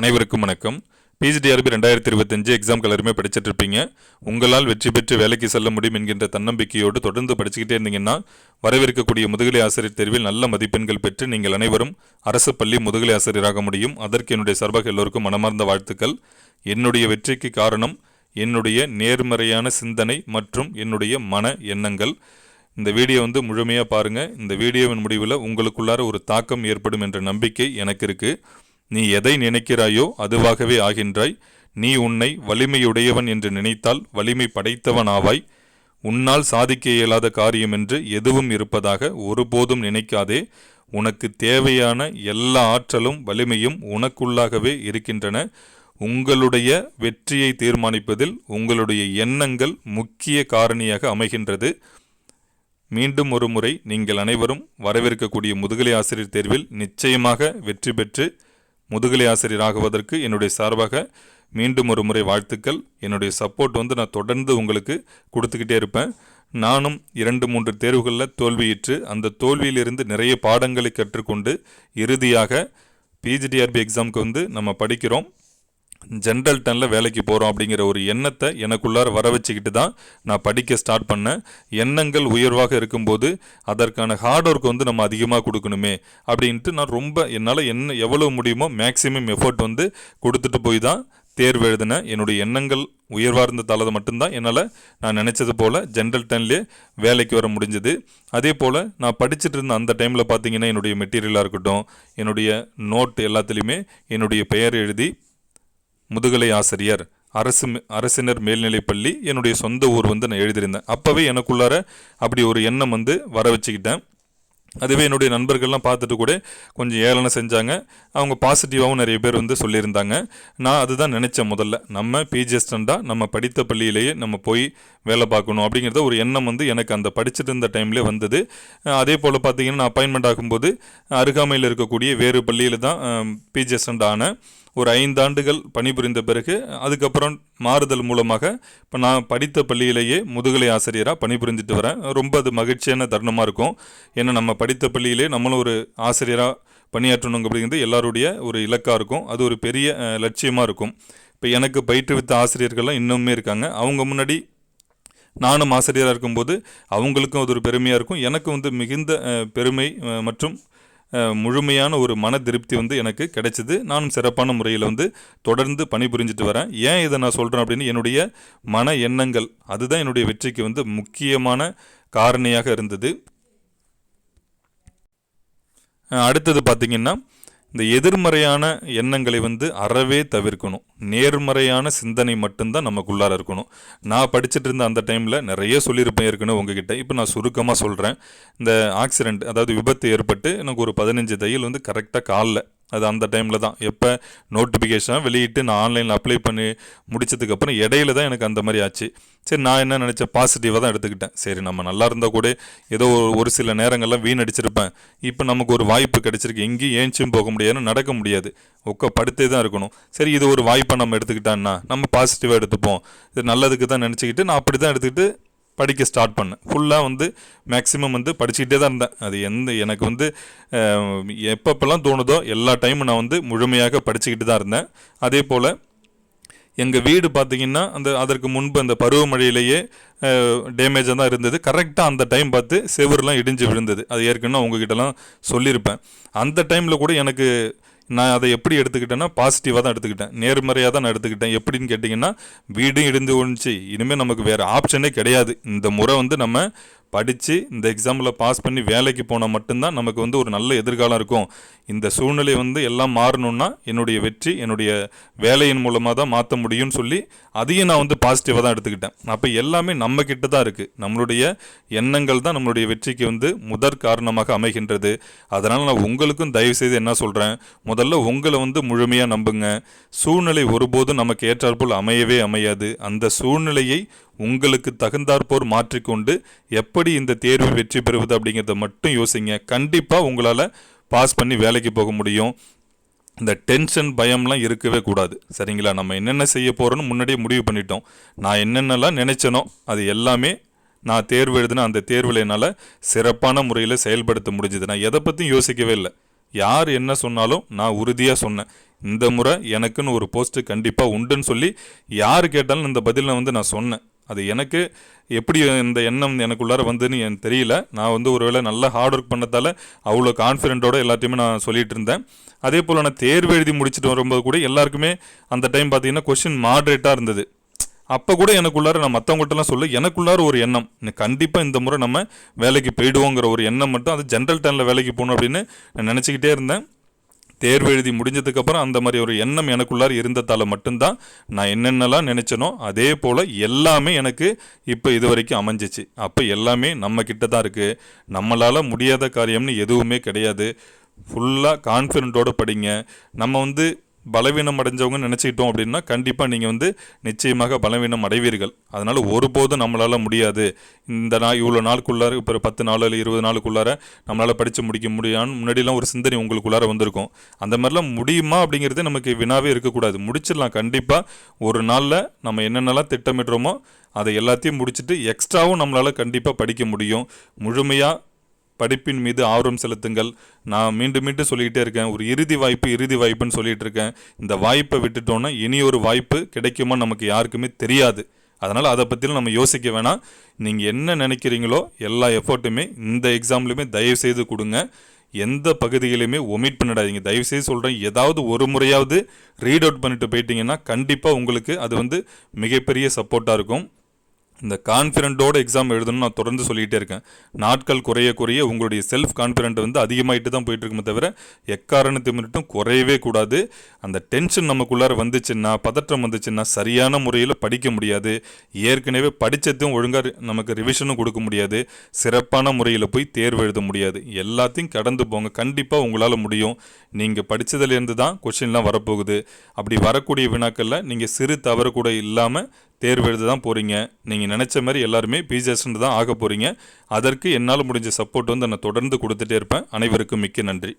அனைவருக்கும் வணக்கம். பிஜிடிஆர்பி ரெண்டாயிரத்தி இருபத்தஞ்சு எக்ஸாம் எல்லாருமே படிச்சுட்டு இருப்பீங்க உங்களால் வெற்றி பெற்று வேலைக்கு செல்ல முடியும் என்கின்ற தன்னம்பிக்கையோடு தொடர்ந்து படிச்சுக்கிட்டே இருந்தீங்கன்னா வரவிருக்கக்கூடிய முதுகலை ஆசிரியர் தேர்வில் நல்ல மதிப்பெண்கள் பெற்று நீங்கள் அனைவரும் அரசு பள்ளி முதுகலை ஆசிரியராக முடியும். அதற்கு என்னுடைய சார்பாக எல்லோருக்கும் மனமார்ந்த வாழ்த்துக்கள். என்னுடைய வெற்றிக்கு காரணம் என்னுடைய நேர்மறையான சிந்தனை மற்றும் என்னுடைய மன எண்ணங்கள். இந்த வீடியோ வந்து முழுமையாக பாருங்கள் இந்த வீடியோவின் முடிவில் உங்களுக்குள்ளார ஒரு தாக்கம் ஏற்படும் என்ற நம்பிக்கை எனக்கு இருக்குது நீ எதை நினைக்கிறாயோ அதுவாகவே ஆகின்றாய். நீ உன்னை வலிமையுடையவன் என்று நினைத்தால் வலிமை படைத்தவனாவாய். உன்னால் சாதிக்க இயலாத காரியம் என்று எதுவும் இருப்பதாக ஒருபோதும் நினைக்காதே. உனக்கு தேவையான எல்லா ஆற்றலும் வலிமையும் உனக்குள்ளாகவே இருக்கின்றன. உங்களுடைய வெற்றியை தீர்மானிப்பதில் உங்களுடைய எண்ணங்கள் முக்கிய காரணியாக அமைகின்றது. மீண்டும் ஒரு முறை நீங்கள் அனைவரும் வரவிருக்கக்கூடிய முதுகலை ஆசிரியர் தேர்வில் நிச்சயமாக வெற்றி பெற்று முதுகலை ஆசிரியர் ஆகுவதற்கு என்னுடைய சார்பாக மீண்டும் ஒரு முறை வாழ்த்துக்கள். என்னுடைய சப்போர்ட் வந்து நான் தொடர்ந்து உங்களுக்கு கொடுத்துக்கிட்டே இருப்பேன். நானும் இரண்டு மூன்று தேர்வுகளில் தோல்வியிற்று அந்த தோல்வியிலிருந்து நிறைய பாடங்களை கற்றுக்கொண்டு இறுதியாக பிஜிடிஆர்பி எக்ஸாமுக்கு வந்து நம்ம படிக்கிறோம். ஜென்ரல் டனில் வேலைக்கு போகிறோம் அப்படிங்கிற ஒரு எண்ணத்தை எனக்குள்ளார வர வச்சுக்கிட்டு தான் நான் படிக்க ஸ்டார்ட் பண்ணேன். எண்ணங்கள் உயர்வாக இருக்கும்போது அதற்கான ஹார்ட் ஒர்க் வந்து நம்ம அதிகமாக கொடுக்கணுமே அப்படின்ட்டு நான் ரொம்ப என்னால் என்ன எவ்வளோ முடியுமோ மேக்ஸிமம் எஃபர்ட் வந்து கொடுத்துட்டு போய் தான் தேர்வு எழுதினேன். என்னுடைய எண்ணங்கள் உயர்வாக இருந்ததால் மட்டும்தான் என்னால் நான் நினச்சது போல் ஜென்ரல் டென்லேயே வேலைக்கு வர முடிஞ்சது. அதே போல் நான் படிச்சுட்டு இருந்த அந்த டைமில் பார்த்தீங்கன்னா என்னுடைய மெட்டீரியலாக இருக்கட்டும் என்னுடைய நோட் எல்லாத்துலேயுமே என்னுடைய பெயர் எழுதி முதுகலை ஆசிரியர் அரசு அரசினர் மேல்நிலைப்பள்ளி என்னுடைய சொந்த ஊர் வந்து நான் எழுதியிருந்தேன். அப்போவே எனக்குள்ளார அப்படி ஒரு எண்ணம் வந்து வர வச்சுக்கிட்டேன். அதுவே என்னுடைய நண்பர்கள்லாம் பார்த்துட்டு கூட கொஞ்சம் ஏளனம் செஞ்சாங்க. அவங்க பாசிட்டிவாகவும் நிறைய பேர் வந்து சொல்லியிருந்தாங்க. நான் அதுதான் நினச்சேன் முதல்ல. நம்ம பிஜிஎஸ்டண்டாக நம்ம படித்த பள்ளியிலேயே நம்ம போய் வேலை பார்க்கணும் அப்படிங்கிறத ஒரு எண்ணம் வந்து எனக்கு அந்த படிச்சுட்டு இருந்த டைம்லேயே வந்தது. அதே போல் பார்த்தீங்கன்னா நான் அப்பாயின்மெண்ட் ஆகும்போது அருகாமையில் இருக்கக்கூடிய வேறு பள்ளியில் தான் பிஜிஎஸ்டண்ட் ஆனேன் ஒரு ஐந்தாண்டுகள் பணிபுரிந்த பிறகு அதுக்கப்புறம் மாறுதல் மூலமாக இப்போ நான் படித்த பள்ளியிலேயே முதுகலை ஆசிரியராக பணிபுரிஞ்சிட்டு வரேன். ரொம்ப அது மகிழ்ச்சியான தருணமாக இருக்கும். ஏன்னா நம்ம படித்த பள்ளியிலே நம்மளும் ஒரு ஆசிரியராக பணியாற்றணுங்க அப்படிங்கிறது எல்லாருடைய ஒரு இலக்காக இருக்கும். அது ஒரு பெரிய லட்சியமாக இருக்கும். இப்போ எனக்கு பயிற்றுவித்த ஆசிரியர்கள்லாம் இன்னுமே இருக்காங்க. அவங்க முன்னாடி நானும் ஆசிரியராக இருக்கும்போது அவங்களுக்கும் அது ஒரு பெருமையாக இருக்கும். எனக்கு வந்து மிகுந்த பெருமை மற்றும் முழுமையான ஒரு மன திருப்தி வந்து எனக்கு கிடைச்சிது. நானும் சிறப்பான முறையில் வந்து தொடர்ந்து பணிபுரிஞ்சிட்டு வரேன். ஏன் இதை நான் சொல்கிறேன் அப்படின்னு என்னுடைய மன எண்ணங்கள் அதுதான் என்னுடைய வெற்றிக்கு வந்து முக்கியமான காரணியாக இருந்தது. அடுத்தது பார்த்திங்கன்னா இந்த எதிர்மறையான எண்ணங்களை வந்து அறவே தவிர்க்கணும். நேர்மறையான சிந்தனை மட்டும்தான் நமக்குள்ளார இருக்கணும். நான் படிச்சுட்டு இருந்த அந்த டைமில் நிறைய சொல்லியிருப்பேன் ஏற்கனவே உங்ககிட்ட. இப்போ நான் சுருக்கமாக சொல்கிறேன் இந்த ஆக்சிடெண்ட் அதாவது விபத்து ஏற்பட்டு எனக்கு ஒரு பதினஞ்சு தையல் வந்து கரெக்டாக காலில் அது அந்த டைமில் தான். எப்போ நோட்டிஃபிகேஷன் வெளியிட்டு நான் ஆன்லைனில் அப்ளை பண்ணி முடிச்சதுக்கப்புறம் இடையில தான் எனக்கு அந்த மாதிரி ஆச்சு. சரி நான் என்ன நினச்சேன்? பாசிட்டிவாக தான் எடுத்துக்கிட்டேன். சரி நம்ம நல்லா இருந்தால் கூட ஏதோ ஒரு சில நேரங்கள்லாம் வீணடிச்சிருப்பேன். இப்போ நமக்கு ஒரு வாய்ப்பு கிடச்சிருக்கு. எங்கேயும் ஏஞ்சும் போக முடியாதுன்னு நடக்க முடியாது. ஒக்க படுத்தே தான் இருக்கணும். சரி இது ஒரு வாய்ப்பை நம்ம எடுத்துக்கிட்டான்னா நம்ம பாசிட்டிவாக எடுத்துப்போம். இது நல்லதுக்கு தான் நினச்சிக்கிட்டு நான் அப்படி தான் எடுத்துக்கிட்டு படிக்க ஸ்டார்ட் பண்ணேன். ஃபுல்லாக வந்து மேக்ஸிமம் வந்து படிச்சுக்கிட்டே தான் இருந்தேன். அது எந்த எனக்கு வந்து எப்பப்பெல்லாம் தோணுதோ எல்லா டைமும் நான் வந்து முழுமையாக படிச்சுக்கிட்டு தான் இருந்தேன். அதே போல் எங்கள் வீடு பார்த்திங்கன்னா அந்த அதற்கு முன்பு அந்த பருவமழையிலேயே டேமேஜாக தான் இருந்தது. கரெக்டாக அந்த டைம் பார்த்து செவர்லாம் இடிஞ்சு விழுந்தது. அது ஏற்கனவே உங்ககிட்டலாம் சொல்லியிருப்பேன். அந்த டைமில் கூட எனக்கு நான் அதை எப்படி எடுத்துக்கிட்டேன்னா பாசிட்டிவாக தான் எடுத்துக்கிட்டேன். நேர்மறையாக தான் நான் எடுத்துக்கிட்டேன். எப்படின்னு கேட்டிங்கன்னா வீடும் இடிந்து ஒழிச்சு இனிமேல் நமக்கு வேறு ஆப்ஷனே கிடையாது. இந்த முறை வந்து நம்ம படித்து இந்த எக்ஸாமில் பாஸ் பண்ணி வேலைக்கு போனால் மட்டும்தான் நமக்கு வந்து ஒரு நல்ல எதிர்காலம் இருக்கும். இந்த சூழ்நிலை வந்து எல்லாம் மாறணும்னா என்னுடைய வெற்றி என்னுடைய வேலையின் மூலமாக தான் மாற்ற முடியும்னு சொல்லி அதையும் நான் வந்து பாசிட்டிவாக தான் எடுத்துக்கிட்டேன். அப்போ எல்லாமே நம்ம கிட்ட தான் இருக்குது நம்மளுடைய எண்ணங்கள் தான் நம்மளுடைய வெற்றிக்கு வந்து முதற் காரணமாக அமைகின்றது. அதனால் நான் உங்களுக்கும் தயவு செய்து என்ன சொல்கிறேன் முதல்ல உங்களை வந்து முழுமையாக நம்புங்க. சூழ்நிலை ஒருபோதும் நமக்கு ஏற்றாற்போல் அமையவே அமையாது. அந்த சூழ்நிலையை உங்களுக்கு தகுந்தாற்போர் மாற்றிக்கொண்டு எப்படி இந்த தேர்வு வெற்றி பெறுவது அப்படிங்கிறத மட்டும் யோசிங்க. கண்டிப்பாக உங்களால் பாஸ் பண்ணி வேலைக்கு போக முடியும். இந்த டென்ஷன் பயம்லாம் இருக்கவே கூடாது. சரிங்களா? நம்ம என்னென்ன செய்ய போகிறோன்னு முன்னாடியே முடிவு பண்ணிட்டோம். நான் என்னென்னலாம் நினச்சனோ அது எல்லாமே நான் தேர்வு எழுதின அந்த தேர்வில் என்னால் சிறப்பான முறையில் செயல்படுத்த முடிஞ்சது. நான் எதை பற்றியும் யோசிக்கவே இல்லை. யார் என்ன சொன்னாலும் நான் உறுதியாக சொன்னேன். இந்த முறை எனக்குன்னு ஒரு போஸ்ட்டு கண்டிப்பாக உண்டுன்னு சொல்லி யார் கேட்டாலும் இந்த பதிலை வந்து நான் சொன்னேன். அது எனக்கு எப்படி இந்த எண்ணம் எனக்குள்ளார வந்துன்னு எனக்கு தெரியல. நான் வந்து ஒருவேளை நல்லா ஹார்ட் ஒர்க் பண்ணதால் அவ்வளோ கான்ஃபிடென்ட்டோடு எல்லாத்தையுமே நான் சொல்லிட்டு இருந்தேன். அதே போல் நான் தேர்வு எழுதி முடிச்சுட்டு வரும்போது கூட எல்லாருக்குமே அந்த டைம் பார்த்தீங்கன்னா கொஷின் மாட்ரேட்டாக இருந்தது. அப்போ கூட எனக்குள்ளார நான் மற்றவங்கள்ட்டலாம் சொல்ல எனக்குள்ளார ஒரு எண்ணம். கண்டிப்பாக இந்த முறை நம்ம வேலைக்கு போயிடுவோங்கிற ஒரு எண்ணம் மட்டும் அது ஜென்ரல் டேனில் வேலைக்கு போகணும் அப்படின்னு நான் நினச்சிக்கிட்டே இருந்தேன். தேர்வு எழுதி முடிஞ்சதுக்கப்புறம் அந்த மாதிரி ஒரு எண்ணம் எனக்குள்ளார இருந்ததால் மட்டும்தான் நான் என்னென்னலாம் நினச்சனோ அதே போல் எல்லாமே எனக்கு இப்போ இது வரைக்கும் அமைஞ்சிச்சு. அப்போ எல்லாமே நம்ம கிட்ட தான் இருக்குது நம்மளால் முடியாத காரியம்னு எதுவுமே கிடையாது. ஃபுல்லாக கான்ஃபிடென்ட்டோடு படிங்க. நம்ம வந்து பலவீனம் அடைஞ்சவங்க நினச்சிக்கிட்டோம் அப்படின்னா கண்டிப்பாக நீங்கள் வந்து நிச்சயமாக பலவீனம் அடைவீர்கள். அதனால் ஒருபோதும் நம்மளால் முடியாது. இந்த நாள் இவ்வளோ நாளுக்குள்ளார இப்போ ஒரு பத்து நாள் இல்லை இருபது நாளுக்குள்ளார நம்மளால் படித்து முடிக்க முடியான்னு முன்னாடிலாம் ஒரு சிந்தனை உங்களுக்குள்ளார வந்திருக்கும். அந்த மாதிரிலாம் முடியுமா அப்படிங்கிறது நமக்கு வினாவே இருக்கக்கூடாது. முடிச்சிடலாம். கண்டிப்பாக ஒரு நாளில் நம்ம என்னென்னலாம் திட்டமிடுறோமோ அதை எல்லாத்தையும் முடிச்சுட்டு எக்ஸ்ட்ராவும் நம்மளால் கண்டிப்பாக படிக்க முடியும். முழுமையாக படிப்பின் மீது ஆர்வம் செலுத்துங்கள். நான் மீண்டும் மீண்டும் சொல்லிக்கிட்டே இருக்கேன். ஒரு இறுதி வாய்ப்பு இறுதி வாய்ப்புன்னு சொல்லிட்டு இருக்கேன். இந்த வாய்ப்பை விட்டுட்டோன்னா இனி ஒரு வாய்ப்பு கிடைக்குமா நமக்கு யாருக்குமே தெரியாது. அதனால் அதை பற்றிலாம் நம்ம யோசிக்க வேணாம். நீங்கள் என்ன நினைக்கிறீங்களோ எல்லா எஃபர்ட்டுமே இந்த எக்ஸாம்லையுமே தயவு செய்து கொடுங்க. எந்த பகுதிகளையுமே ஒமிட் பண்ணிடாதீங்க. தயவுசெய்து சொல்கிறேன் ஏதாவது ஒரு முறையாவது ரீட் அவுட் பண்ணிட்டு போயிட்டீங்கன்னா கண்டிப்பாக உங்களுக்கு அது வந்து மிகப்பெரிய சப்போர்ட்டாக இருக்கும். இந்த கான்ஃபிடென்ட்டோட எக்ஸாம் எழுதணும்னு நான் தொடர்ந்து சொல்லிகிட்டே இருக்கேன். நாட்கள் குறைய குறைய உங்களுடைய செல்ஃப் கான்ஃபிடென்ட் வந்து அதிகமாகிட்டு தான் போயிட்டு இருக்குமே தவிர எக்காரணத்தை மட்டும் குறையவே கூடாது. அந்த டென்ஷன் நமக்குள்ளார வந்துச்சுன்னா பதற்றம் வந்துச்சுன்னா சரியான முறையில் படிக்க முடியாது. ஏற்கனவே படித்ததையும் ஒழுங்காக நமக்கு ரிவிஷனும் கொடுக்க முடியாது. சிறப்பான முறையில் போய் தேர்வு எழுத முடியாது. எல்லாத்தையும் கடந்து போங்க. கண்டிப்பாக உங்களால் முடியும். நீங்கள் படித்ததுலேருந்து தான் கொஷின்லாம் வரப்போகுது. அப்படி வரக்கூடிய வினாக்களில் நீங்கள் சிறு தவறு கூட இல்லாமல் தேர்வு எழுத தான் போகிறீங்க நீங்கள் நினச்ச மாதிரி எல்லாருமே பிஜிஎஸ்ன்னு தான் ஆக போகிறீங்க அதற்கு என்னால் முடிஞ்ச சப்போர்ட் வந்து நான் தொடர்ந்து கொடுத்துட்டே இருப்பேன். அனைவருக்கும் மிக்க நன்றி.